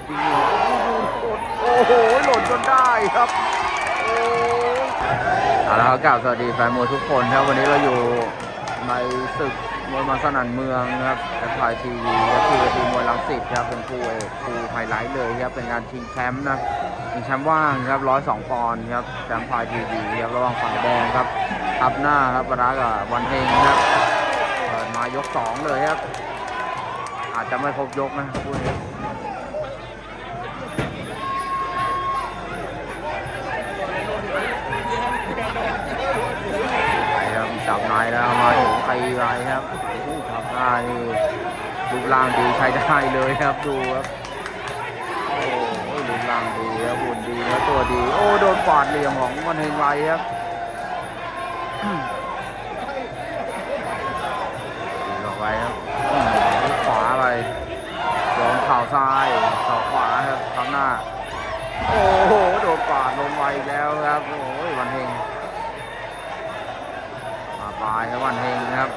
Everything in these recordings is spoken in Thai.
ดจริงๆโอ้โหหล่นจนได้ครับโอ้เอาละครับกล่าวสวัสดีแฟนมวยทุกคนครับวันนี้เราอยู่ในศึกมวยมาสนันเมืองครับแอปพลายทีวีและคือทีมวยลังสิตครับเป็นคู่เอกคู่ไฮไลท์เลยครับเป็นงานชิงแชมป์นะชิงแชมป์ว่างครับร้อยสองปอนด์ครับแชมป์พลายทีวีครับระหว่างฝั่งแดงครับทับหน้าครับปะทะกับวันเฮงครับเปิดมายกสองเลยครับ อาจจะไม่ครบยกนะพูดนี้ไปครับจับนายแล้วมาถึงตีไปครับจับหน้านี่รูปร่างดีใช้ได้เลยครับดูครับโอ้รูปร่างดีครับหุ่นดีแล้วตัวดี โอ้โดนปาดเหลี่ยมของมันเฮงไวครับดีอกไปครับขวาไปโดนข่าวซ้ายเข่าขวาครับข้างหน้า โอ้โหโดนปาดลงไวแล้วครับโอ้ยวันเฮงาปลายครับวันเฮงนะครับ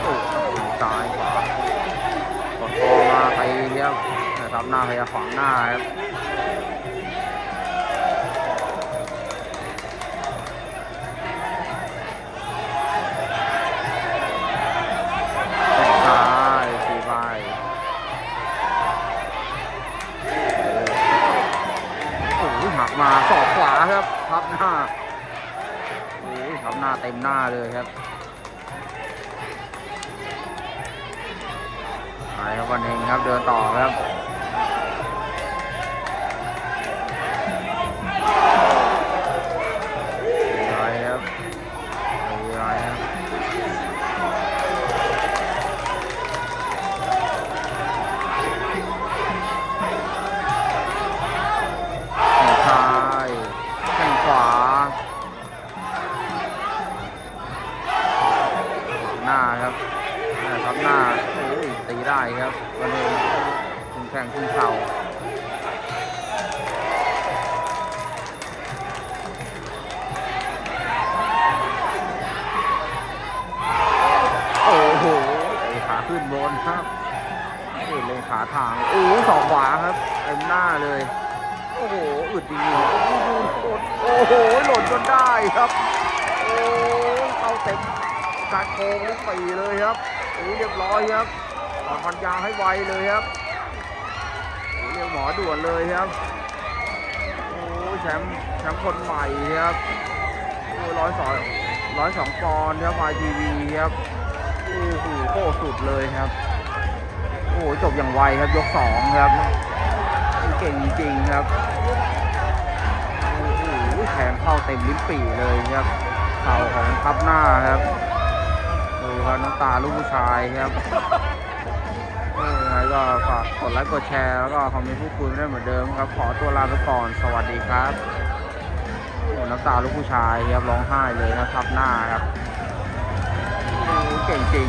โอ้ซ้ายขวากดคอมาไปเรียบนะครับหน้าพยายามขวางหน้าครับมาสอกขวาครับทับหน้า ครับหน้าเต็มหน้าเลยครับไปครับวันเองครับเดินต่อครับ หน้าครับทับหน้าโอ้ยตีได้ครับวันนี้คุณแข่งคุณเข่าโอ้โหขาขึ้นบนครับเอ้ยลงขาทางโอ้สองขวาครับเต็มหน้าเลยโอ้โหอึดจริงๆโอ้โหโอ้โหหล่นจนได้ครับโอ้เข้าเต็ม การโกงลูกปีเลยครับโอ้เรียบร้อยครับถอดฟันยางให้ไวเลยครับโอ้เรียกหมอด่วนเลยครับโอ้แชมป์แชมป์คนใหม่ครับโอ้ร้อยสองร้อยสองปอนด์ครับไอทีวีครับโอ้โหโคตรสุดเลยครับโอ้จบอย่างไวครับยกสองครับเก่งจริงครับโอ้โหแทงเข้าเต็มลิ้นปี่เลยครับเข่าของทับหน้าครับ ครับน้ำตาลูกผู้ชายครับยังไงก็ฝากกดไลค์กดแชร์แล้วก็คอมเมนต์พูดคุยได้เหมือนเดิมครับ ขอตัวลาไปก่อนสวัสดีครับโอ้น้ำตาลูกผู้ชายครับร้องไห้เลยนะครับหน้าครับโอ้เก่งจริง